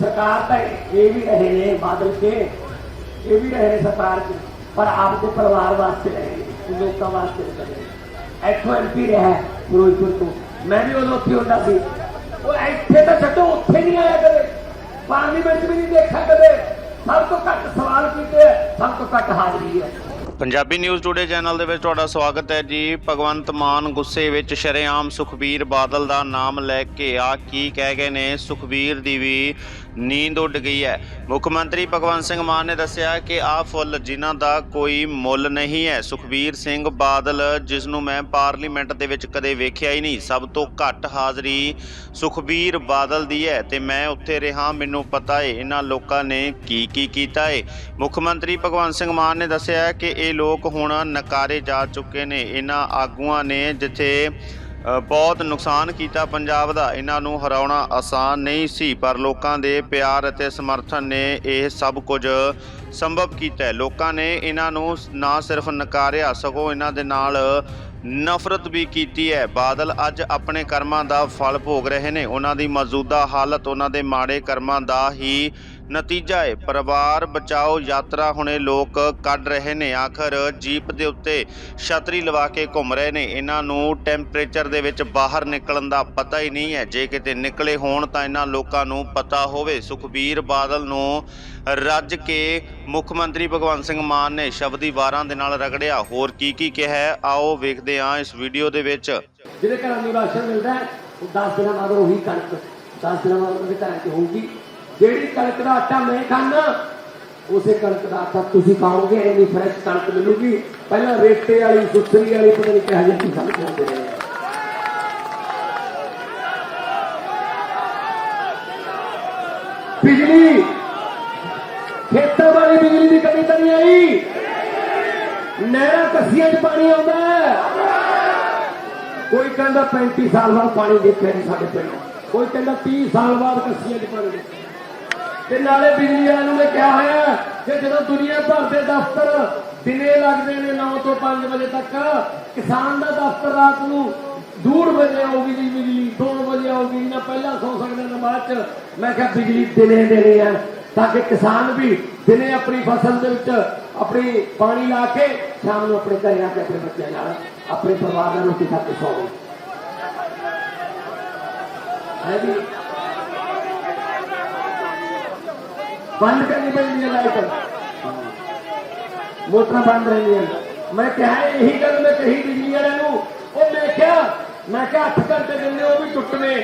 ਸਰਕਾਰ ਤਾਂ ਇਹ ਵੀ ਰਹੇ ਨੇ ਬਾਦਲ ਕੇ, ਇਹ ਵੀ ਰਹੇ ਨੇ ਸਰਕਾਰ ਚ ਪਰ ਆਪ ਦੇ ਪਰਿਵਾਰ ਵਾਸਤੇ ਰਹੇ ਨੇ ਇੱਥੋਂ ਐਮਪੀ ਰਿਹਾ ਫਿਰੋਜ਼ਪੁਰ ਤੋਂ। ਮੈਂ ਵੀ ਉਦੋਂ ਉੱਥੇ ਹੁੰਦਾ ਸੀ। ਉਹ ਇੱਥੇ ਤਾਂ ਛੱਡੋ, ਉੱਥੇ ਨਹੀਂ ਆਇਆ ਕਦੇ। ਪਾਰਲੀਮੈਂਟ ਵੀ ਨਹੀਂ ਦੇਖਿਆ ਕਦੇ। ਸਭ ਤੋਂ ਘੱਟ ਸਵਾਲ ਕੀਤੇ ਸਭ ਤੋਂ ਘੱਟ ਹਾਜ਼ਰੀ ਹੈ। ਪੰਜਾਬੀ ਨਿਊਜ਼ ਟੂਡੇ ਚੈਨਲ ਦੇ ਵਿੱਚ ਤੁਹਾਡਾ ਸਵਾਗਤ ਹੈ ਜੀ। ਭਗਵੰਤ ਮਾਨ ਗੁੱਸੇ ਵਿੱਚ ਸ਼ਰੇਆਮ ਸੁਖਬੀਰ ਬਾਦਲ ਦਾ ਨਾਮ ਲੈ ਕੇ ਆ ਕੀ ਕਹਿ ਗਏ ਨੇ? ਸੁਖਬੀਰ ਦੀ ਵੀ ਨੀਂਦ ਉੱਡ ਗਈ ਹੈ। ਮੁੱਖ ਮੰਤਰੀ ਭਗਵੰਤ ਸਿੰਘ ਮਾਨ ਨੇ ਦੱਸਿਆ ਕਿ ਆਹ ਫੁੱਲ ਜਿਨ੍ਹਾਂ ਦਾ ਕੋਈ ਮੁੱਲ ਨਹੀਂ ਹੈ। ਸੁਖਬੀਰ ਸਿੰਘ ਬਾਦਲ, ਜਿਸ ਨੂੰ ਮੈਂ ਪਾਰਲੀਮੈਂਟ ਦੇ ਵਿੱਚ ਕਦੇ ਵੇਖਿਆ ਹੀ ਨਹੀਂ, ਸਭ ਤੋਂ ਘੱਟ ਹਾਜ਼ਰੀ ਸੁਖਬੀਰ ਬਾਦਲ ਦੀ ਹੈ ਤੇ ਮੈਂ ਉੱਥੇ ਰਿਹਾ। ਮੈਨੂੰ ਪਤਾ ਏ ਇਹਨਾਂ ਲੋਕਾਂ ਨੇ ਕੀ ਕੀ ਕੀਤਾ ਏ ਮੁੱਖ ਮੰਤਰੀ ਭਗਵੰਤ ਸਿੰਘ ਮਾਨ ਨੇ ਦੱਸਿਆ ਕਿ ਇਹ ਲੋਕ ਹੁਣ ਨਕਾਰੇ ਜਾ ਚੁੱਕੇ ਨੇ। ਇਹਨਾਂ ਆਗੂਆਂ ਨੇ ਜਿੱਥੇ ਬਹੁਤ ਨੁਕਸਾਨ ਕੀਤਾ ਪੰਜਾਬ ਦਾ। ਇਹਨਾਂ ਨੂੰ ਹਰਾਉਣਾ ਆਸਾਨ ਨਹੀਂ ਸੀ, ਪਰ ਲੋਕਾਂ ਦੇ ਪਿਆਰ ਅਤੇ ਸਮਰਥਨ ਨੇ ਇਹ ਸਭ ਕੁਝ ਸੰਭਵ ਕੀਤਾ ਲੋਕਾਂ ਨੇ ਇਹਨਾਂ ਨੂੰ ਨਾ ਸਿਰਫ ਨਕਾਰਿਆ, ਸਗੋਂ ਇਹਨਾਂ ਦੇ ਨਾਲ ਨਫ਼ਰਤ ਵੀ ਕੀਤੀ ਹੈ। ਬਾਦਲ ਅੱਜ ਆਪਣੇ ਕਰਮਾਂ ਦਾ ਫਲ ਭੋਗ ਰਹੇ ਨੇ। ਉਹਨਾਂ ਦੀ ਮੌਜੂਦਾ ਹਾਲਤ, ਉਹਨਾਂ ਦੇ ਮਾੜੇ ਕਰਮਾਂ ਦਾ ਹੀ ਨਤੀਜਾ ਹੈ। ਪਰਿਵਾਰ ਬਚਾਓ ਯਾਤਰਾ ਹੁਣੇ ਲੋਕ ਕੱਢ ਰਹੇ ਨੇ। ਆਖਰ ਜੀਪ ਦੇ ਉੱਤੇ ਛਤਰੀ ਲਵਾ ਕੇ ਘੁੰਮ ਰਹੇ ਨੇ। ਇਹਨਾਂ ਨੂੰ ਟੈਂਪਰੇਚਰ ਦੇ ਵਿੱਚ ਬਾਹਰ ਨਿਕਲਣ ਦਾ ਪਤਾ ਹੀ ਨਹੀਂ ਹੈ। ਜੇ ਕਿਤੇ ਨਿਕਲੇ ਹੋਣ ਤਾਂ ਇਹਨਾਂ ਲੋਕਾਂ ਨੂੰ ਪਤਾ ਹੋਵੇ। ਸੁਖਬੀਰ ਬਾਦਲ ਨੂੰ ਰੱਜ ਕੇ ਮੁੱਖ ਮੰਤਰੀ ਭਗਵੰਤ ਸਿੰਘ ਮਾਨ ਨੇ ਸ਼ਬਦੀ ਵਾਰਾਂ ਦੇ ਨਾਲ ਰਗੜਿਆ। ਹੋਰ ਕੀ ਕੀ ਕਿਹਾ ਆਓ ਵੇਖਦੇ ਹਾਂ ਇਸ ਵੀਡੀਓ ਦੇ ਵਿੱਚ। ਜਿਹਦੇ ਘਰਾਂ ਨੂੰ ਰਾਸ਼ਨ ਮਿਲਦਾ ਉਹ 10 ਦਿਨਾਂ ਬਾਅਦ ਉਹੀ ਕਣਕ 10 ਦਿਨਾਂ ਬਾਅਦ ਉਹਦੇ ਘਰਾਂ 'ਚ ਹੋਊਗੀ। ਜਿਹੜੀ ਕਣਕ ਦਾ ਆਟਾ ਮੈਂ ਖਾਣਾ ਉਸੇ ਕਣਕ ਦਾ ਆਟਾ ਤੁਸੀਂ ਖਾਓਗੇ ਇੰਨੀ ਫਰੈਸ਼ ਕਣਕ ਮਿਲੂਗੀ। ਪਹਿਲਾਂ ਰੇਤੇ ਵਾਲੀ ਸੁਸਰੀ ਵਾਲੀ, ਪਤਾ ਨਹੀਂ ਕਿਹੋ ਜਿਹੀ ਚੀਜ਼ ਸਾਨੂੰ ਖਾਂਦੇ ਬਿਜਲੀ! ਖੇਤਾਂ ਵਾਲੀ ਬਿਜਲੀ ਦੀ ਕਮੀ ਤਾਂ ਨਹੀਂ ਆਈ। ਨਹਿਰਾਂ ਕੱਸੀਆਂ 'ਚ ਪਾਣੀ ਆਉਂਦਾ ਕੋਈ ਕਹਿੰਦਾ 35 ਸਾਲ ਬਾਅਦ ਪਾਣੀ ਦੇਖਿਆ ਨਹੀਂ ਸਾਡੇ ਪਿੰਡ। ਕੋਈ ਕਹਿੰਦਾ 30 ਸਾਲ ਬਾਅਦ ਕੱਸੀਆਂ 'ਚ ਪਾਣੀ ਦੇਖਿਆ। ਤੇ ਨਾਲੇ ਬਿਜਲੀ ਵਾਲਿਆਂ ਨੂੰ ਮੈਂ ਕਿਹਾ ਹੋਇਆ ਕਿ ਜਦੋਂ ਦੁਨੀਆ ਭਰ ਦੇ ਦਫ਼ਤਰ ਦਿਨੇ ਲੱਗਦੇ ਨੇ 9 ਤੋਂ 5 ਵਜੇ ਤੱਕ, ਕਿਸਾਨ ਦਾ ਦਫ਼ਤਰ ਰਾਤ ਨੂੰ ਦੂਰ ਵਜੇ ਆਉਗੀ ਜੀ ਬਿਜਲੀ 2 ਵਜੇ ਆਉਗੀ ਨਾ ਪਹਿਲਾਂ ਸੌ ਸਕਦੇ ਨਾ ਬਾਅਦ ਚ। ਮੈਂ ਕਿਹਾ ਬਿਜਲੀ ਦਿਨੇ ਦੇਣੀ ਹੈ, ਤਾਂ ਕਿ ਕਿਸਾਨ ਵੀ ਦਿਨੇ ਆਪਣੀ ਫਸਲ ਦੇ ਵਿੱਚ ਆਪਣੀ ਪਾਣੀ ਲਾ ਕੇ ਸ਼ਾਮ ਨੂੰ ਆਪਣੇ ਘਰੇ ਆ ਕੇ ਆਪਣੇ ਬੱਚਿਆਂ ਨਾਲ ਆਪਣੇ ਪਰਿਵਾਰ ਨਾਲ ਰੋਟੀ ਖਾ ਕੇ ਸੌਵੇ। ਹੈ ਜੀ? ਬੰਦ ਕਰਨੀ ਪੈਂਦੀ ਹੈ ਲਾਈਟ ਮੋਟਰਾਂ ਬੰਦ ਰਹਿੰਦੀਆਂ ਮੈਂ ਕਿਹਾ ਇਹੀ ਗੱਲ ਮੈਂ ਕਹੀ ਬਿਜਲੀ ਵਾਲਿਆਂ ਉਹ ਮੈਂ ਕਿਹਾ ਮੈਂ ਕਿਹਾ 8 ਘੰਟੇ ਦਿੰਦੇ ਉਹ ਵੀ ਟੁੱਟਵੇਂ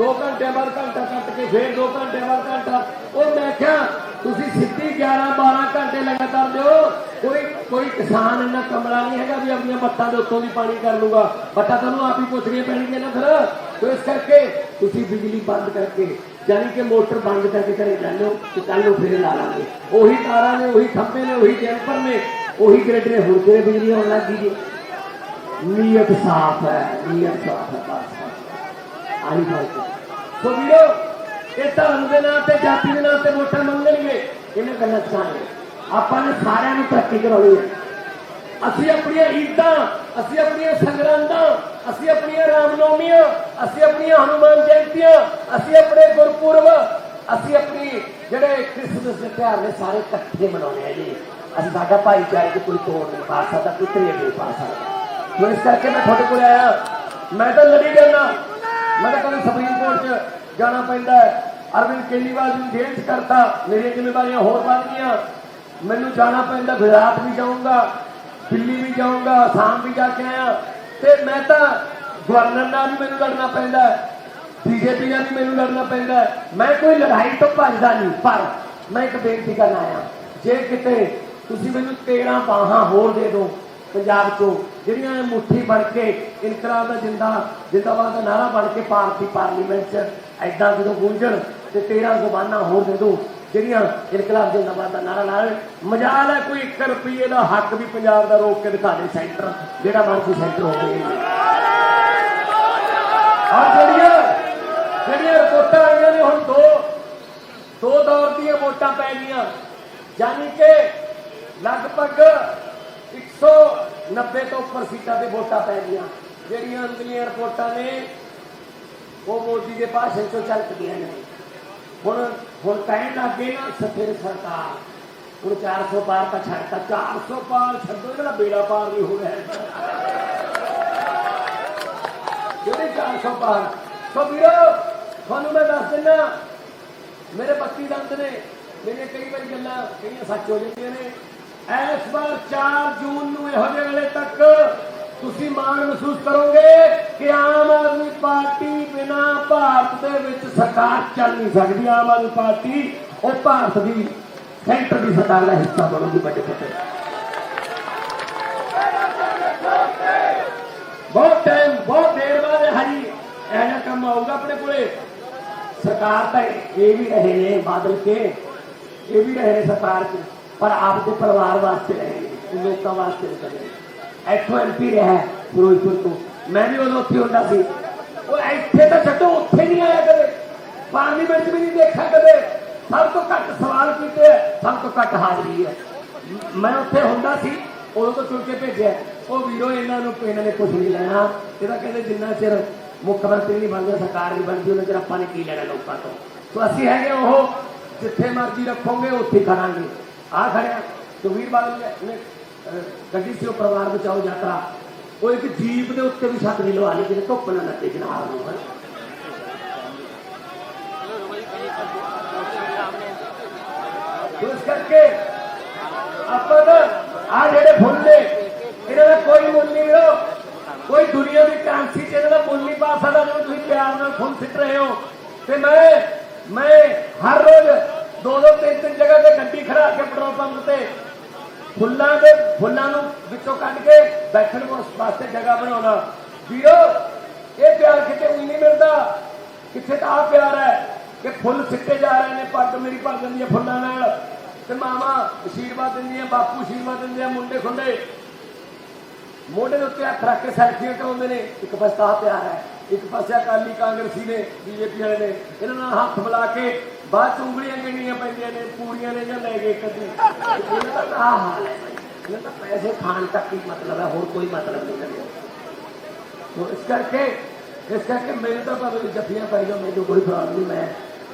2 ਘੰਟੇ ਬਾਅਦ ਘੰਟਾ ਕੱਟ ਕੇ ਫੇਰ 2 ਘੰਟੇ ਬਾਅਦ ਘੰਟਾ ਉਹ ਮੈਂ ਕਿਹਾ ਤੁਸੀਂ ਸਿੱਧੀ 11 12 ਘੰਟੇ ਲਗਾਤਾਰ ਦਿਓ ਕੋਈ ਕੋਈ ਕਿਸਾਨ ਇੰਨਾ ਕਮਲਾ ਨਹੀਂ ਹੈਗਾ ਵੀ ਆਪਣੀਆਂ ਮੱਤਾਂ ਦੇ ਉੱਤੋਂ ਵੀ ਪਾਣੀ ਕਰ ਲੂਗਾ ਬੱਟਾ ਤੁਹਾਨੂੰ ਆਪ ਹੀ ਪੁੱਛਣੀਆਂ ਪੈਣਗੀਆਂ ਨਾ ਫਿਰ ਤੋ ਇਸ ਕਰਕੇ ਤੁਸੀਂ ਬਿਜਲੀ ਬੰਦ ਕਰਕੇ ਯਾਨੀ ਕਿ ਮੋਟਰ ਬੰਦ ਕਰਕੇ ਘਰੇ ਜਾਂਦੇ ਹੋ ਤੇ ਕੱਲ ਨੂੰ ਫਿਰ ਲਾ ਲਾਂਗੇ ਉਹੀ ਤਾਰਾਂ ਨੇ ਉਹੀ ਖੰਭੇ ਨੇ ਉਹੀ ਜੈਂਪਰ ਨੇ ਉਹੀ ਗ੍ਰਿਡ ਨੇ ਹੁਣ ਕਿਹੜੇ ਬਿਜਲੀ ਆਉਣ ਲੱਗ ਗਈ ਜੀ ਨੀਅਤ ਸਾਫ਼ ਹੈ ਨੀਅਤ ਸਾਫ਼ ਹੈ ਬਸ ਆਹੀ ਫ਼ਰਕ ਹੈ ਸੋ ਵੀਰੋ ਇਹ ਧਰਮ ਦੇ ਨਾਂ ਤੇ ਜਾਤੀ ਦੇ ਨਾਂ ਤੇ ਵੋਟਾਂ ਮੰਗਣਗੇ ਇਹਨੇ ਗੱਲਾਂ ਚਾਹੇ ਆਪਾਂ ਨੇ ਸਾਰਿਆਂ ਨੂੰ ਤਰੱਕੀ ਕਰਾਉਣੀ ਹੈ ਅਸੀਂ ਆਪਣੀਆਂ ਈਦਾਂ ਅਸੀਂ ਆਪਣੀਆਂ ਸੰਗਰਾਂਦਾਂ ਅਸੀਂ ਆਪਣੀਆਂ ਰਾਮਨੌਮੀਆਂ, ਅਸੀਂ ਆਪਣੀਆਂ ਹਨੂਮਾਨ ਜਯੰਤੀਆਂ ਅਸੀਂ ਆਪਣੇ ਗੁਰਪੁਰਬ, ਅਸੀਂ ਆਪਣੀ ਜਿਹੜੇ ਕ੍ਰਿਸਮਸ ਦੇ ਤਿਉਹਾਰ ਨੇ ਸਾਰੇ ਇਕੱਠੇ ਮਨਾਉਂਦੇ ਆ ਜੀ। ਅਸੀਂ ਸਾਡਾ ਭਾਈਚਾਰੇ ਦੀ ਕੋਈ ਤੋੜ ਨਹੀਂ ਪਾ ਸਕਦਾ ਕੋਈ ਤਰੀਕ ਨਹੀਂ ਪਾ ਸਕਦਾ। ਸੋ ਇਸ ਕਰਕੇ ਮੈਂ ਤੁਹਾਡੇ ਕੋਲ ਆਇਆ। ਮੈਂ ਤਾਂ ਲੜੀ ਜਾਂਦਾ ਮੈਂ ਤਾਂ ਕਦੇ ਸੁਪਰੀਮ ਕੋਰਟ 'ਚ ਜਾਣਾ ਪੈਂਦਾ ਅਰਵਿੰਦ ਕੇਜਰੀਵਾਲ ਨੂੰ ਜੇਲ੍ਹ 'ਚ ਕਰਤਾ। ਮੇਰੀਆਂ ਜ਼ਿੰਮੇਵਾਰੀਆਂ ਹੋਰ ਵੱਧ ਗਈਆਂ। ਮੈਨੂੰ ਜਾਣਾ ਪੈਂਦਾ, ਗੁਜਰਾਤ ਵੀ ਜਾਊਂਗਾ, ਦਿੱਲੀ ਵੀ ਜਾਊਂਗਾ, ਆਸਾਮ ਵੀ ਜਾ ਕੇ ਆਇਆ। ਤੇ ਮੈਂ ਤਾਂ ਗਵਰਨਰ ਨਾਲ ਵੀ ਮੈਨੂੰ ਲੜਨਾ ਪੈਂਦਾ ਬੀਜੇਪੀ ਨਾਲ ਵੀ ਮੈਨੂੰ ਲੜਨਾ ਪੈਂਦਾ ਮੈਂ ਕੋਈ ਲੜਾਈ ਤੋਂ ਭੱਜਦਾ ਨਹੀਂ, ਪਰ ਮੈਂ ਇੱਕ ਬੇਨਤੀ ਕਰਨ ਆਇਆ। ਜੇ ਕਿਤੇ ਤੁਸੀਂ ਮੈਨੂੰ 13 ਬਾਹਾਂ ਹੋਰ ਦੇ ਦਿਓ ਪੰਜਾਬ ਤੋਂ ਜਿਹੜੀਆਂ ਇਹ ਮੁੱਠੀ ਬਣ ਕੇ ਇਨਕਲਾਬ ਦਾ ਜਿੰਦਾ, ਜਿੰਦਾਬਾਦ ਦਾ ਨਾਰਾ ਬਣ ਕੇ ਭਾਰਤੀ ਪਾਰਲੀਮੈਂਟ 'ਚ ਐਦਾਂ ਜਦੋਂ ਗੂੰਜਣ ਤੇ 13 ਜ਼ੁਬਾਨਾਂ ਹੋਰ ਦੇ ਦਿਓ ਜਿਹੜੀਆਂ ਇਨਕਲਾਬ ਨਵਾਂ ਦਾ ਨਾਰਾ ਨਾਲ ਮਜਾਲ ਹੈ ਕੋਈ 1 ਰੁਪਏ ਦਾ ਹੱਕ ਵੀ ਪੰਜਾਬ ਦਾ ਰੋਕ ਕੇ ਦਿਖਾ ਦੇ ਸੈਂਟਰ, ਜਿਹੜਾ ਮਰਜ਼ੀ ਸੈਂਟਰ ਹੋ ਗਏ ਔਰ ਜਿਹੜੀਆਂ ਜਿਹੜੀਆਂ ਰਿਪੋਰਟਾਂ ਆਈਆਂ ਨੇ ਹੁਣ ਦੋ ਦੋ ਦੌਰ ਦੀਆਂ ਵੋਟਾਂ ਪੈ ਗਈਆਂ। ਯਾਨੀ ਕਿ ਲਗਭਗ 190 ਤੋਂ ਉੱਪਰ ਸੀਟਾਂ ਤੇ ਵੋਟਾਂ ਪੈ ਗਈਆਂ। ਜਿਹੜੀਆਂ ਅੰਦਰੀਆਂ ਰਿਪੋਰਟਾਂ ਨੇ, ਉਹ ਮੋਦੀ ਦੇ ਭਾਸ਼ਣ ਚੋਂ ਚੱਲ ਪਈਆਂ ਨੇ। ਹੁਣ ਹੁਣ ਕਹਿਣ ਲੱਗੇ ਨਾ ਸਫਿਰ ਸਰਕਾਰ, ਹੁਣ 400 ਪਾਰ ਤਾਂ ਛੱਡਤਾ 400 ਪਾਰ ਛੱਡੋ, ਜਿਹੜਾ ਬੇੜਾ ਪਾਰ ਨਹੀਂ ਹੋ ਰਿਹਾ ਜਿਹੜੇ 400 ਪਾਰ, ਸੋ ਵੀਰੋ, ਤੁਹਾਨੂੰ ਮੈਂ ਦੱਸ ਦਿੰਦਾ ਮੇਰੇ 32 ਦੰਦ ਨੇ, ਮੇਰੇ ਕਈ ਵਾਰੀ ਗੱਲਾਂ, ਕਈਆਂ ਸੱਚ ਹੋ ਜਾਂਦੀਆਂ ਨੇ। ਇਸ ਵਾਰ 4 ਜੂਨ ਨੂੰ ਇਹੋ ਜਿਹੇ ਵੇਲੇ ਤੱਕ ਤੁਸੀਂ ਮਾਣ ਮਹਿਸੂਸ ਕਰੋਗੇ ਕਿ ਆਮ ਆਦਮੀ ਪਾਰਟੀ ਬਿਨਾ ਭਾਰਤ ਦੇ ਵਿੱਚ ਸਰਕਾਰ ਚੱਲ ਨਹੀਂ ਸਕਦੀ। ਆਮ ਆਦਮੀ ਪਾਰਟੀ ਉਹ ਭਾਰਤ ਦੀ ਸੈਂਟਰ ਦੀ ਸਰਕਾਰ ਦਾ ਹਿੱਸਾ ਬਣੂਗੀ ਵੱਡੇ ਪੱਧਰ ਬਹੁਤ ਟਾਈਮ ਬਹੁਤ ਦੇਰ ਬਾਅਦ ਇਹ ਹਰੀ ਕੰਮ ਆਊਗਾ ਆਪਣੇ ਕੋਲੇ। ਸਰਕਾਰ ਤਾਂ ਇਹ ਵੀ ਰਹੇ ਨੇ ਬਾਦਲ ਕੇ, ਇਹ ਵੀ ਰਹੇ ਨੇ ਸਰਕਾਰ ਚ ਪਰ ਆਪਦੇ ਪਰਿਵਾਰ ਵਾਸਤੇ ਰਹੇ ਨੇ, ਲੋਕਾਂ ਵਾਸਤੇ ਨਹੀਂ ਕਰੇ ਇੱਥੋਂ ਐਮਪੀ ਰਿਹਾ ਫਿਰੋਜ਼ਪੁਰ ਤੋਂ। ਮੈਂ ਵੀ ਉਦੋਂ ਉੱਥੇ ਹੁੰਦਾ ਸੀ। ਉਹ ਇੱਥੇ ਤਾਂ ਛੱਡੋ, ਉੱਥੇ ਨਹੀਂ ਆਇਆ ਕਦੇ। ਪਾਰਲੀਮੈਂਟ 'ਚ ਵੀ ਨਹੀਂ ਦੇਖਿਆ ਕਦੇ। ਸਭ ਤੋਂ ਘੱਟ ਸਵਾਲ ਕੀਤੇ ਸਭ ਤੋਂ ਘੱਟ ਹਾਜ਼ਰੀ ਹੈ ਮੈਂ ਉੱਥੇ ਹੁੰਦਾ ਸੀ, ਉਦੋਂ ਤੋਂ ਚੁਣ ਕੇ ਭੇਜਿਆ। ਉਹ ਵੀਰੋ, ਇਹਨਾਂ ਨੂੰ ਇਹਨਾਂ ਨੇ ਕੁਝ ਨਹੀਂ ਲੈਣਾ। ਇਹਦਾ ਕਹਿੰਦੇ ਜਿੰਨਾ ਚਿਰ ਮੁੱਖ ਮੰਤਰੀ ਨਹੀਂ ਬਣਦੇ, ਸਰਕਾਰ ਨਹੀਂ ਬਣਦੀ, ਉਹਨਾਂ ਚਿਰ ਆਪਾਂ ਨੇ ਕੀ ਲੈਣਾ ਲੋਕਾਂ ਤੋਂ? ਸੋ ਅਸੀਂ ਹੈਗੇ ਉਹ, ਜਿੱਥੇ ਮਰਜ਼ੀ ਰੱਖੋਗੇ, ਉੱਥੇ ਖੜਾਂਗੇ ਆ ਖੜਿਆ। ਸੁਖਬੀਰ ਬਾਦਲ ਨੇ ਗੱਡੀ ਸੀ ਉਹ ਪਰਿਵਾਰ ਬਚਾਓ ਯਾਤਰਾ। ਉਹ ਇੱਕ ਜੀਪ ਦੇ ਉੱਤੇ ਵੀ ਛੱਤ ਛਤਰੀ ਲਵਾ ਲਈ ਜਿਹਨੇ ਧੁੱਪ ਨਾ ਲੱਗੇ ਜਨਾਬ ਨੂੰ ਇਸ ਕਰਕੇ ਆਪਾਂ ਤਾਂ ਆ ਜਿਹੜੇ ਫੁੱਲ ਨੇ, ਇਹਨਾਂ ਦਾ ਕੋਈ ਮੁੱਲ ਨਹੀਂ ਵੀਰੋ। ਕੋਈ ਦੁਨੀਆ ਦੀ ਕਰੰਸੀ ਚ ਇਹਨਾਂ ਦਾ ਮੁੱਲ ਨਹੀਂ ਪਾ ਸਕਦਾ, ਜਦੋਂ ਤੁਸੀਂ ਪਿਆਰ ਨਾਲ ਫੁੱਲ ਸਿੱਟ ਰਹੇ ਹੋ। ਤੇ ਮੈਂ ਮੈਂ ਹਰ ਰੋਜ਼ ਦੋ ਦੋ ਤਿੰਨ ਤਿੰਨ ਜਗ੍ਹਾ ਤੇ ਗੱਡੀ ਖੜਾ ਕੇ ਪੈਟਰੋਲ ਪੰਪ ਤੇ ਫੁੱਲਾਂ ਦੇ ਫੁੱਲਾਂ ਨੂੰ ਵਿੱਚੋਂ ਕੱਢ ਕੇ ਬੈਠਣ ਵਾਸਤੇ ਜਗ੍ਹਾ ਬਣਾਉਣਾ। ਵੀਰੋ, ਇਹ ਪਿਆਰ ਕਿਤੇ ਵੀ ਨਹੀਂ ਮਿਲਦਾ। ਕਿੱਥੇ ਤਾਂ ਆ ਪਿਆਰ ਹੈ ਕਿ ਫੁੱਲ ਸਿੱਟੇ ਜਾ ਰਹੇ ਨੇ, ਪੱਗ ਮੇਰੀ ਭਰ ਜਾਂਦੀ ਹੈ ਫੁੱਲਾਂ ਨਾਲ। ਤੇ ਮਾਮਾ ਅਸ਼ੀਰਵਾਦ ਦਿੰਦੀਆਂ, ਬਾਪੂ ਅਸ਼ੀਰਵਾਦ ਦਿੰਦੇ ਆ, ਮੁੰਡੇ ਖੁੰਡੇ। ਮੋਢੇ ਦੇ ਉੱਤੇ ਹੱਥ ਰੱਖ ਕੇ ਸੈਲਫੀਆਂ ਕਰਾਉਂਦੇ ਨੇ। ਇੱਕ ਬਸ ਤਾਂ ਪਿਆਰ ਹੈ। ਇੱਕ ਪਾਸੇ ਅਕਾਲੀ ਕਾਂਗਰਸੀ ਨੇ, ਬੀਜੇਪੀ ਵਾਲੇ ਨੇ, ਇਹਨਾਂ ਨਾਲ ਹੱਥ ਮਿਲਾ ਕੇ ਬਾਅਦ ਚ ਉਂਗਲੀਆਂ ਗਿਣੀਆਂ ਪੈਂਦੀਆਂ ਨੇ ਪੂਰੀਆਂ ਨੇ ਜਾਂ ਲੈ ਗਏ ਕਦੀ ਇਹਨਾਂ ਦਾ ਆਹ ਹਾਲ ਹੈ ਇਹਨਾਂ ਦਾ ਪੈਸੇ ਖਾਣ ਤੱਕ ਹੀ ਮਤਲਬ ਹੈ, ਹੋਰ ਕੋਈ ਮਤਲਬ ਨਹੀਂ ਹੈ ਤੋ ਇਸ ਕਰਕੇ ਇਸ ਕਰਕੇ ਮੇਰੇ ਤਾਂ ਭਾਵੇਂ ਜੱਫੀਆਂ ਪੈ ਜਾਓ ਮੈਨੂੰ ਕੋਈ ਪ੍ਰੋਬਲਮ ਨਹੀਂ, ਮੈਂ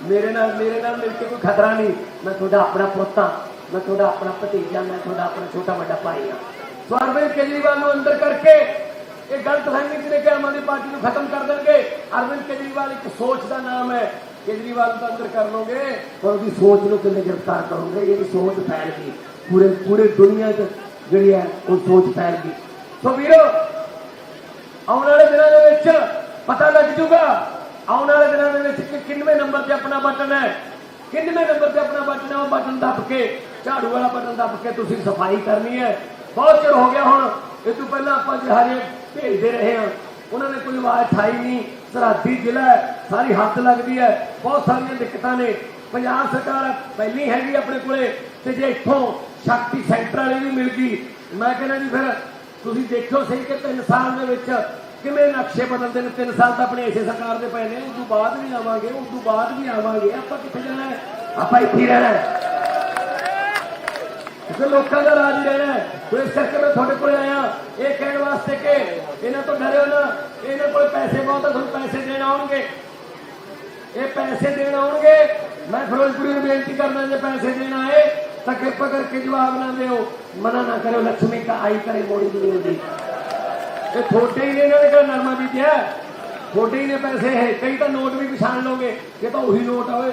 ਮੇਰੇ ਨਾਲ ਮੇਰੇ ਨਾਲ ਮਿਲ ਕੇ ਕੋਈ ਖਤਰਾ ਨਹੀਂ। ਮੈਂ ਤੁਹਾਡਾ ਆਪਣਾ ਪੁੱਤ ਹਾਂ, ਮੈਂ ਤੁਹਾਡਾ ਆਪਣਾ ਭਤੀਜਾ, ਮੈਂ ਤੁਹਾਡਾ ਆਪਣਾ ਛੋਟਾ ਵੱਡਾ ਭਾਈ ਹਾਂ। ਸੋ ਅਰਵਿੰਦ ਕੇਜਰੀਵਾਲ ਨੂੰ ਅੰਦਰ ਕਰਕੇ ਇਹ ਗਲਤ ਫਹਿਮੀ ਜਿਹਨੇ ਕਿ ਆਮ ਆਦਮੀ ਪਾਰਟੀ ਨੂੰ ਖਤਮ ਕਰ ਦੇਣਗੇ। ਅਰਵਿੰਦ ਕੇਜਰੀਵਾਲ ਇੱਕ ਸੋਚ ਦਾ ਨਾਮ ਹੈ। ਕੇਜਰੀਵਾਲ ਨੂੰ ਅੰਦਰ ਕਰ ਲੋਗੇ ਪਰ ਉਹਦੀ ਸੋਚ ਨੂੰ ਕਿਵੇਂ ਗ੍ਰਿਫਤਾਰ ਕਰੋਗੇ? ਇਹਦੀ ਸੋਚ ਫੈਲ ਗਈ ਪੂਰੇ ਪੂਰੇ ਦੁਨੀਆ 'ਚ ਜਿਹੜੀ ਹੈ, ਉਹ ਸੋਚ ਫੈਲ ਗਈ ਸੋ ਵੀਰੋ, ਆਉਣ ਵਾਲੇ ਦਿਨਾਂ ਦੇ ਵਿੱਚ ਪਤਾ ਲੱਗ ਜੂਗਾ, ਆਉਣ ਵਾਲੇ ਦਿਨਾਂ ਦੇ ਵਿੱਚ ਕਿ ਕਿੰਨਵੇਂ ਨੰਬਰ ਤੇ ਆਪਣਾ ਬਟਨ ਹੈ। ਕਿੰਨਵੇਂ ਨੰਬਰ ਤੇ ਆਪਣਾ ਬਟਨ ਹੈ, ਉਹ ਬਟਨ ਦੱਬ ਕੇ, ਝਾੜੂ ਵਾਲਾ ਬਟਨ ਦੱਬ ਕੇ ਤੁਸੀਂ ਸਫ਼ਾਈ ਕਰਨੀ ਹੈ। ਬਹੁਤ ਚਿਰ ਹੋ ਗਿਆ ਹੁਣ। ਇਹ ਤੋਂ ਪਹਿਲਾਂ ਆਪਾਂ ਜਹਾਰੇ ਭੇਜਦੇ ਰਹੇ ਹਾਂ। ਉਹਨਾਂ ਨੇ ਕੋਈ ਆਵਾਜ਼ ਠਾਈ ਨਹੀਂ। ਸਰਹੱਦੀ ਜ਼ਿਲ੍ਹਾ ਸਾਰੀ ਹੱਦ ਲੱਗਦੀ ਹੈ। ਬਹੁਤ ਸਾਰੀਆਂ ਦਿੱਕਤਾਂ ਨੇ। ਪੰਜਾਬ ਸਰਕਾਰ ਪਹਿਲੀ ਹੈਗੀ ਆਪਣੇ ਕੋਲੇ ਤੇ ਜੇ ਇੱਥੋਂ ਸ਼ਕਤੀ ਸੈਂਟਰ ਵਾਲੀ ਵੀ ਮਿਲ ਗਈ, ਮੈਂ ਕਹਿੰਦਾ ਜੀ ਫਿਰ ਤੁਸੀਂ ਦੇਖੋ ਸਹੀ ਕਿ ਤਿੰਨ ਸਾਲ ਦੇ ਵਿੱਚ ਕਿਵੇਂ ਨਕਸ਼ੇ ਬਦਲਦੇ ਨੇ। ਤਿੰਨ ਸਾਲ ਤਾਂ ਆਪਣੇ ਇਸੇ ਸਰਕਾਰ ਦੇ ਪਏ ਨੇ। ਉਸ ਤੋਂ ਬਾਅਦ ਵੀ ਆਵਾਂਗੇ ਉਸ ਤੋਂ ਬਾਅਦ ਵੀ ਆਵਾਂਗੇ। ਆਪਾਂ ਕਿੱਥੇ ਜਾਣਾ ਆਪਾਂ ਇੱਥੇ ਰਹਿਣਾ ਹੈ ਲੋਕਾਂ ਦਾ ਰਾਜ ਹੀ ਰਹਿਣਾ ਹੈ। ਇਸ ਕਰਕੇ ਮੈਂ ਤੁਹਾਡੇ ਕੋਲ ਆਇਆ। ਇਹ ਕਹਿਣ ਵਾਸਤੇ ਕਿ ਇਹਨਾਂ ਤੋਂ ਡਰਿਓ ਨਾ। ਇਹਨਾਂ ਕੋਲ ਪੈਸੇ ਬਹੁਤ ਆ, ਤੁਹਾਨੂੰ ਪੈਸੇ ਦੇਣ ਆਉਣਗੇ। ਇਹ ਪੈਸੇ ਦੇਣ ਆਉਣਗੇ। ਮੈਂ ਫਿਰੋਜ਼ਪੁਰੀ ਨੂੰ ਬੇਨਤੀ ਕਰਦਾ, ਜੇ ਪੈਸੇ ਦੇਣ ਆਏ, ਤਾਂ ਕਿਰਪਾ ਕਰਕੇ ਜਵਾਬ ਨਾ ਦਿਓ। ਮਨਾ ਨਾ ਕਰਿਓ ਲక్ష్ਮੀ ਕਾ ਆਈ ਕਰੇ ਮੋੜੀ ਨਹੀਂ ਦੀ। ਇਹ ਥੋੜੇ ਹੀ ਨੇ ਇਹਨਾਂ ਨੇ ਕਿਹੜਾ ਨਰਮਾ ਬੀਜਿਆ ਥੋੜੇ ਹੀ ਨੇ ਪੈਸੇ ਹੈ ਕਈ ਤਾਂ ਨੋਟ ਵੀ ਪਛਾਣ ਲਓਗੇ। ਇਹ ਤਾਂ ਉਹੀ ਨੋਟ ਆ, ਓਏ।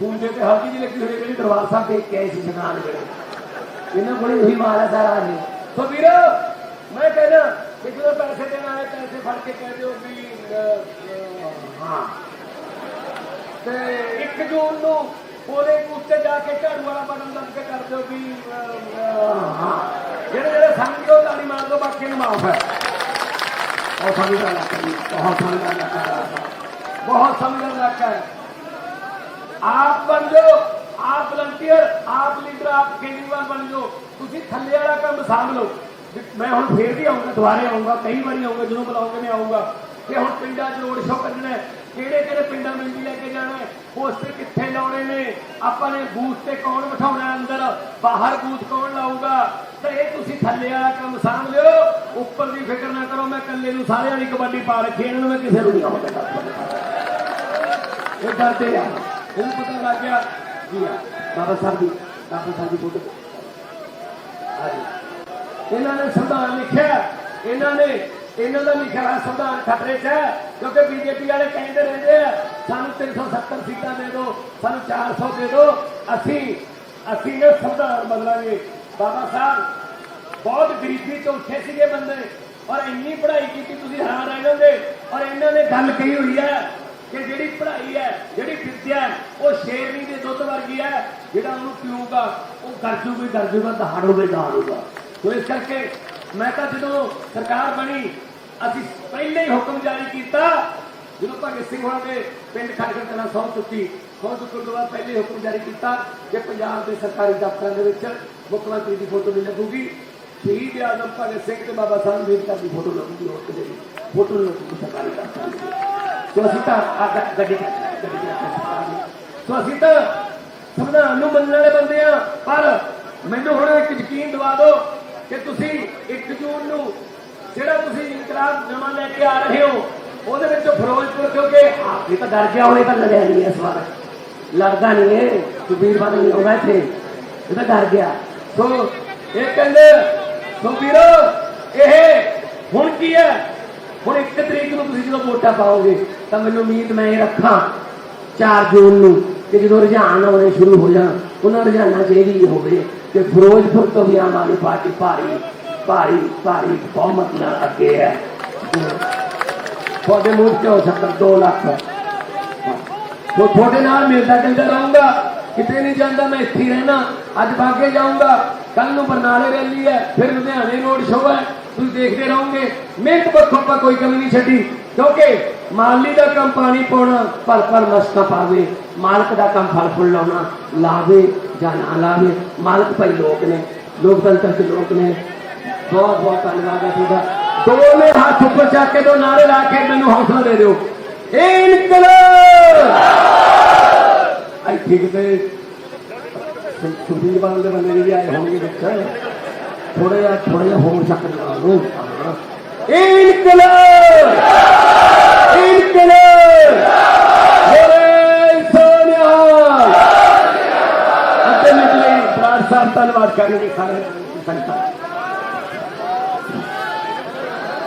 ਪੂੰਜੇ ਤੇ ਹਲਕੀ ਜਿਹੀ ਲੱਗੀ ਹੋਈ ਜਿਹੜੀ ਦਰਬਾਰ ਸਾਹਿਬ ਦੇ ਕੇ ਆਏ ਸੀ ਜਗਾਨ ਵੇਲੇ ਇਹਨਾਂ ਕੋਲ ਉਹੀ ਮਾਲ ਹੈ ਸਾਰਾ ਜੀ ਸੋ ਵੀਰੋ ਮੈਂ ਕਹਿੰਦਾ ਕਿ ਜਦੋਂ ਪੈਸੇ ਦੇਣ ਆਏ ਪੈਸੇ ਫੜ ਕੇ ਕਹਿ ਦਿਓ ਵੀ ਹਾਂ। ਤੇ 1 ਜੂਨ ਨੂੰ ਉਹਦੇ ਉੱਤੇ ਜਾ ਕੇ ਝਾੜੂ ਵਾਲਾ ਬਟਨ ਦੱਬ ਕੇ ਕਰ ਦਿਓ ਵੀ ਅਹ, ਹਾਂ। ਜਿਹੜੇ ਜਿਹੜੇ ਸਮਝੋ ਤਾਲੀ ਮਾਰ ਦਿਓ ਬਾਕੀ ਨੂੰ ਮਾਫ ਹੈ। ਬਹੁਤ ਸਮਝਦਾ ਲੱਗਾ ਬਹੁਤ ਸਮਝਣ ਲੱਗਾ ਬਹੁਤ ਸਮਝਦਾ ਲੱਗਾ ਆਪ ਬਣ ਜਾਓ ਆਪ ਵਲੰਟੀਅਰ ਆਪ ਲੀਡਰ ਆਪ ਕੇਜਰੀਵਾਲ ਬਣ ਜਾਓ। ਤੁਸੀਂ ਥੱਲੇ ਵਾਲਾ ਕੰਮ ਸਾਂਭ ਲਓ। ਮੈਂ ਹੁਣ ਫੇਰ ਵੀ ਆਉਂਗਾ ਦੁਬਾਰੇ ਆਉਂਗਾ ਕਈ ਵਾਰੀ ਆਉਂਗਾ ਜਦੋਂ ਬੁਲਾਓਗੇ ਮੈਂ ਆਉਂਗਾ ਤੇ ਹੁਣ ਪਿੰਡਾਂ 'ਚ ਰੋਡ ਸ਼ੋਅ ਕੱਢਣਾ ਕਿਹੜੇ ਕਿਹੜੇ ਪਿੰਡਾਂ ਨੂੰ ਲੈ ਕੇ ਜਾਣਾ ਹੈ? ਪੋਸਟਰ ਕਿੱਥੇ ਲਾਉਣੇ ਨੇ? ਆਪਾਂ ਨੇ ਬੂਥ ਤੇ ਕੌਣ ਬਿਠਾਉਣਾ ਅੰਦਰ? ਬਾਹਰ ਬੂਥ ਕੌਣ ਲਾਊਗਾ? ਤੇ ਇਹ ਤੁਸੀਂ ਥੱਲੇ ਵਾਲਾ ਕੰਮ ਸਾਂਭ ਲਿਓ। ਉੱਪਰ ਦੀ ਫਿਕਰ ਨਾ ਕਰੋ, ਮੈਂ ਇਕੱਲੇ ਨੂੰ ਸਾਰਿਆਂ ਦੀ ਕਬੱਡੀ ਪਾ ਰੱਖੀ ਇਹਨਾਂ ਨੂੰ ਮੈਂ ਕਿਸੇ ਨੂੰ ਨਹੀਂ ਆਉਂਦਾ। ਇਹ ਡਰਦੇ ਆ। ਇਹਨੂੰ ਪਤਾ ਲੱਗ ਗਿਆ ਕੀ ਆ। ਬਾਬਾ ਸਾਹਿਬ ਦੀ ਬਾਬਾ ਸਾਹਿਬ ਦੀ ਫੋਟੋ। ਹਾਂਜੀ ਇਹਨਾਂ ਨੇ ਸੰਵਿਧਾਨ ਲਿਖਿਆ। ਇਹਨਾਂ ਨੇ ਇਹਨਾਂ ਦਾ ਲਿਖਿਆ ਹੋਇਆ ਸੰਵਿਧਾਨ ਖਤਰੇ 'ਚ ਹੈ, ਕਿਉਂਕਿ ਬੀਜੇਪੀ ਵਾਲੇ ਕਹਿੰਦੇ ਰਹਿੰਦੇ ਆ, ਸਾਨੂੰ 370 ਸੀਟਾਂ ਦੇ ਦਿਓ, ਸਾਨੂੰ 400 ਦੇ ਦਿਓ। ਅਸੀਂ ਅਸੀਂ ਇਹ ਸੰਵਿਧਾਨ ਬਦਲਾਂਗੇ। ਬਾਬਾ ਸਾਹਿਬ, ਬਹੁਤ ਗਰੀਬੀ ਤੋਂ ਉੱਠੇ ਸੀਗੇ ਬੰਦੇ, ਔਰ ਇੰਨੀ ਪੜ੍ਹਾਈ ਕੀਤੀ ਤੁਸੀਂ ਹੈਰਾਨ ਰਹਿ ਜਾਂਦੇ, ਔਰ ਇਹਨਾਂ ਨੇ ਗੱਲ ਕਹੀ ਹੋਈ ਹੈ ਕਿ ਜਿਹੜੀ ਪੜ੍ਹਾਈ ਹੈ ਜਿਹੜੀ ਵਿਦਿਆ ਹੈ, ਉਹ ਸ਼ੇਰਨੀ ਦੇ ਦੁੱਧ ਵਰਗੀ ਹੈ ਜਿਹੜਾ ਉਹਨੂੰ ਪੀਊਗਾ ਉਹ ਗਰਜੂਗਾ ਹੀ ਗਰਜੂਗਾ ਦਹਾੜੂਗਾ ਹੀ ਦਹਾੜੂਗਾ ਸੋ ਇਸ ਕਰਕੇ ਮੈਂ ਤਾਂ ਜਦੋਂ ਸਰਕਾਰ ਬਣੀ ਅਸੀਂ ਪਹਿਲੇ ਹੀ ਹੁਕਮ ਜਾਰੀ ਕੀਤਾ ਜਦੋਂ ਭਗਤ ਸਿੰਘ ਹੋਣਾ ਦੇ ਪਿੰਡ ਖੜਗੜ ਕਲਾਂ ਸੌ ਚੁੱਕੀ ਸੌ ਚੁੱਕਣ ਤੋਂ ਬਾਅਦ ਪਹਿਲੇ ਹੀ ਹੁਕਮ ਜਾਰੀ ਕੀਤਾ ਕਿ ਪੰਜਾਬ ਦੇ ਸਰਕਾਰੀ ਦਫ਼ਤਰਾਂ ਦੇ ਵਿੱਚ ਮੁੱਖ ਮੰਤਰੀ ਦੀ ਫੋਟੋ ਨਹੀਂ ਲੱਗੂਗੀ ਸ਼ਹੀਦ ਆਜ਼ਮ ਭਗਤ ਸਿੰਘ ਤੇ ਬਾਬਾ ਸਾਹਿਬ ਅੰਬੇਦਕਰ ਦੀ ਫੋਟੋ ਲੱਗੂਗੀ ਹੋਰ ਕਿਤੇ ਫੋਟੋ ਨਹੀਂ ਲੱਗੂਗੀ ਸਰਕਾਰੀ ਦਫ਼ਤਰਾਂ ਦੇ ਵਿੱਚ। ਸੋ ਅਸੀਂ ਤਾਂ ਆ ਗੱਡੀ ਸੋ ਅਸੀਂ ਤਾਂ ਸੰਵਿਧਾਨ ਨੂੰ ਮੰਨਣ ਵਾਲੇ ਬੰਦੇ ਆ ਪਰ ਮੈਨੂੰ ਹੁਣ ਇੱਕ ਯਕੀਨ ਦਿਵਾ ਦਿਓ ਕਿ ਤੁਸੀਂ 1 ਜੂਨ ਨੂੰ ਜਿਹੜਾ ਤੁਸੀਂ ਇਨਕਲਾਬ ਨਵਾਂ ਲੈ ਕੇ ਆ ਰਹੇ ਹੋ ਉਹਦੇ ਵਿੱਚੋਂ ਫਿਰੋਜ਼ਪੁਰ ਕਿਉਂਕਿ ਆਪ ਇਹ ਤਾਂ ਡਰ ਗਿਆ ਉਹਨੇ ਤਾਂ ਲੜਿਆ ਨਹੀਂ ਇਸ ਵਾਰ ਲੜਦਾ ਨਹੀਂ ਇਹ ਸੁਬੀਰ ਬਾਦਲ ਨਹੀਂ ਹੋਗਾ ਇੱਥੇ ਇਹ ਤਾਂ ਡਰ ਗਿਆ ਸੋ ਇਹ ਕਹਿੰਦੇ ਸੋ ਇਹ ਹੁਣ ਕੀ ਹੈ ਹੁਣ 1 ਤਰੀਕ ਨੂੰ ਤੁਸੀਂ ਜਦੋਂ ਵੋਟਾਂ ਪਾਓਗੇ, ਤਾਂ ਮੈਨੂੰ ਉਮੀਦ ਮੈਂ ਇਹ ਰੱਖਾਂ 4 ਜੂਨ ਨੂੰ ਕਿ ਜਦੋਂ ਰੁਝਾਨ ਆਉਣੇ ਸ਼ੁਰੂ ਹੋ ਜਾਣ, ਉਹਨਾਂ ਰੁਝਾਨਾਂ 'ਚ ਇਹ ਵੀ ਹੋਵੇ ਕਿ ਫਿਰੋਜ਼ਪੁਰ ਤੋਂ ਵੀ ਆਮ ਆਦਮੀ ਪਾਰਟੀ ਭਾਰੀ ਭਾਰੀ ਭਾਰੀ ਬਹੁਮਤ ਨਾਲ ਅੱਗੇ ਹੈ। ਤੁਹਾਡੇ ਮੂੰਹ 'ਚ ਹੋ ਸਕਦਾ 2 ਲੱਖ। ਉਹ ਤੁਹਾਡੇ ਨਾਲ ਮਿਲਦਾ ਜੁਲਦਾ ਰਹੂੰਗਾ। ਕਿਤੇ ਨਹੀਂ ਜਾਂਦਾ ਮੈਂ ਇੱਥੇ ਹੀ ਰਹਿਣਾ। ਅੱਜ ਬਾਗੇ ਜਾਊਂਗਾ। ਕੱਲ ਨੂੰ ਬਰਨਾਲੇ ਰੈਲੀ ਹੈ, ਫਿਰ ਲੁਧਿਆਣੇ ਰੋਡ ਸ਼ੋਅ ਹੈ। ਤੁਸੀਂ ਦੇਖਦੇ ਰਹੋਗੇ। ਮਿਹਨਤ ਪੱਖੋਂ ਆਪਾਂ ਕੋਈ ਕਮੀ ਨਹੀਂ ਛੱਡੀ। ਕਿਉਂਕਿ ਮਾਲੀ ਦਾ ਕੰਮ ਪਾਣੀ ਪਾਉਣਾ ਪਰ ਪਰ ਮਸਕਾ ਪਾਵੇ। ਮਾਲਕ ਦਾ ਕੰਮ ਫਲ ਫੁੱਲ ਲਾਉਣਾ, ਲਾਵੇ ਜਾਂ ਨਾ ਲਾਵੇ। ਮਾਲਕ ਭਾਈ ਲੋਕ ਨੇ, ਲੋਕਤੰਤਰ ਦੇ ਲੋਕ ਨੇ। ਬਹੁਤ ਬਹੁਤ ਧੰਨਵਾਦ ਹੈ ਤੁਹਾਡਾ। ਦੋਵੇਂ ਹੱਥ ਉੱਪਰ ਚੱਕ ਕੇ ਦੋ ਨਾਰੇ ਲਾ ਕੇ ਮੈਨੂੰ ਹੌਸਲਾ ਦੇ ਦਿਓ। ਇਨਕਲਾਬ! ਇੱਥੇ ਕਿਤੇ ਸੁਖਬੀਰ ਬਾਦਲ ਦੇ ਬੰਦੇ ਵੀ ਆਏ ਹੋਣਗੇ ਵਿੱਚ ਥੋੜੇ ਜਿਹਾ ਥੋੜਾ ਹੋਰ ਚੱਕ ਲਓ ਇਨਕਲਾਬ ਇਨਕਲਾਬ ਬੋਲੇ ਸੋਨਿਆ! ਅੱਗੇ ਨਿਕਲੇ ਬਰਾੜ ਸਾਹਿਬ ਧੰਨਵਾਦ ਕਰਨਗੇ ਸਾਰੇ ਸੰਗਤਾਂ।